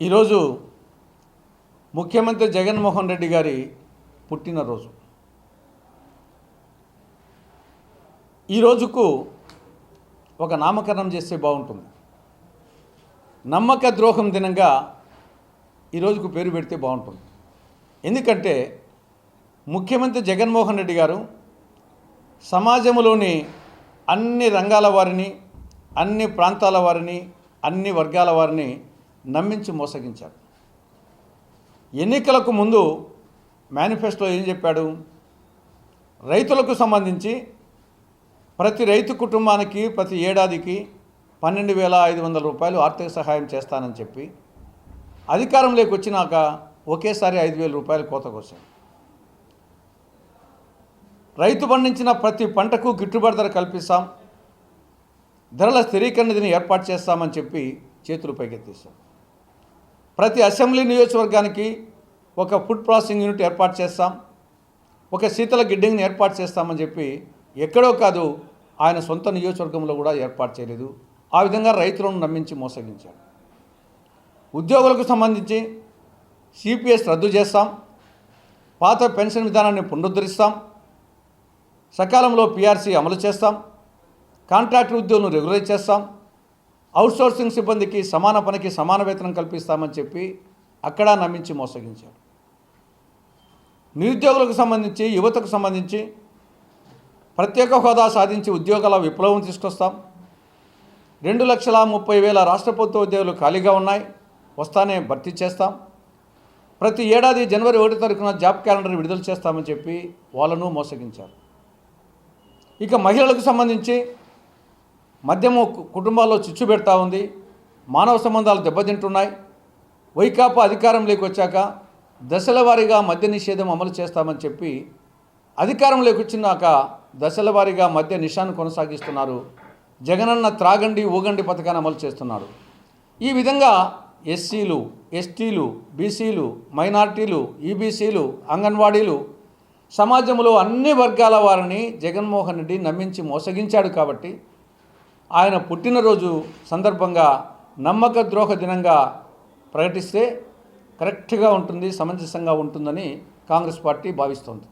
ఈరోజు ముఖ్యమంత్రి జగన్మోహన్ రెడ్డి గారి పుట్టినరోజు. ఈ రోజుకు ఒక నామకరణం చేస్తే బాగుంటుంది. నమ్మక ద్రోహం దినంగా ఈ రోజుకు పేరు పెడితే బాగుంటుంది. ఎందుకంటే ముఖ్యమంత్రి జగన్మోహన్ రెడ్డి గారు సమాజంలోని అన్ని రంగాల వారిని అన్ని ప్రాంతాల వారిని అన్ని వర్గాల వారిని నమ్మించి మోసగించారు ఎన్నికలకు ముందు మేనిఫెస్టో ఏం చెప్పాడు? రైతులకు సంబంధించి ప్రతి రైతు కుటుంబానికి ప్రతి ఏడాదికి పన్నెండు వేల ఐదు వందల రూపాయలు ఆర్థిక సహాయం చేస్తానని చెప్పి అధికారంలోకి వచ్చినాక ఒకేసారి ఐదు వేల రూపాయలు కోత కోసాడు. రైతు పండించిన ప్రతి పంటకు గిట్టుబాటు ధర కల్పిస్తాం. ధరల స్థిరీకరణ నిధిని ఏర్పాటు చేస్తామని చెప్పి చేతులు పైకెత్తేశాం ప్రతి అసెంబ్లీ నియోజకవర్గానికి ఒక ఫుడ్ ప్రాసెసింగ్ యూనిట్ ఏర్పాటు చేస్తాం ఒక శీతల గిడ్డింగ్ని ఏర్పాటు చేస్తామని చెప్పి ఎక్కడో కాదు ఆయన సొంత నియోజకవర్గంలో కూడా ఏర్పాటు చేయలేదు. ఆ విధంగా రైతులను నమ్మించి మోసగించాడు ఉద్యోగులకు సంబంధించి సిపిఎస్ రద్దు చేస్తాం పాత పెన్షన్ విధానాన్ని పునరుద్ధరిస్తాం సకాలంలో పిఆర్సీ అమలు చేస్తాం కాంట్రాక్టర్ ఉద్యోగులను రెగ్యులైజ్ చేస్తాం. అవుట్సోర్సింగ్ సిబ్బందికి సమాన పనికి సమాన వేతనం కల్పిస్తామని చెప్పి అక్కడ నమ్మించి మోసగించారు. నిరుద్యోగులకు సంబంధించి యువతకు సంబంధించి ప్రత్యేక హోదా సాధించి ఉద్యోగాల విప్లవం తీసుకొస్తాం. రెండు లక్షల ముప్పై వేల రాష్ట్ర ప్రభుత్వ ఉద్యోగులు ఖాళీగా ఉన్నాయి. వస్తానే భర్తీ చేస్తాం. ప్రతి ఏడాది జనవరి ఒకటి తారీఖున జాబ్ క్యాలెండర్ విడుదల చేస్తామని చెప్పి వాళ్ళను మోసగించారు. ఇక మహిళలకు సంబంధించి మద్యము కు- కుటుంబాల్లో చిచ్చు పెడతా ఉంది. మానవ సంబంధాలు దెబ్బతింటున్నాయి. వైకాపా అధికారంలోకి వచ్చాక దశల వారీగా మద్య నిషేధం అమలు చేస్తామని చెప్పి అధికారంలోకి వచ్చినాక దశల వారీగా మద్య నిషాను కొనసాగిస్తున్నారు. జగనన్న త్రాగండి ఊగండి పథకాన్ని అమలు చేస్తున్నారు. ఈ విధంగా ఎస్సీలు ఎస్టీలు బీసీలు మైనార్టీలు ఈబీసీలు అంగన్వాడీలు సమాజంలో అన్ని వర్గాల వారిని జగన్మోహన్ రెడ్డి నమ్మించి మోసగించాడు కాబట్టి ఆయన పుట్టినరోజు సందర్భంగా నమ్మక ద్రోహ దినంగా ప్రకటిస్తే కరెక్ట్గా ఉంటుంది సమంజసంగా ఉంటుందని కాంగ్రెస్ పార్టీ భావిస్తోంది.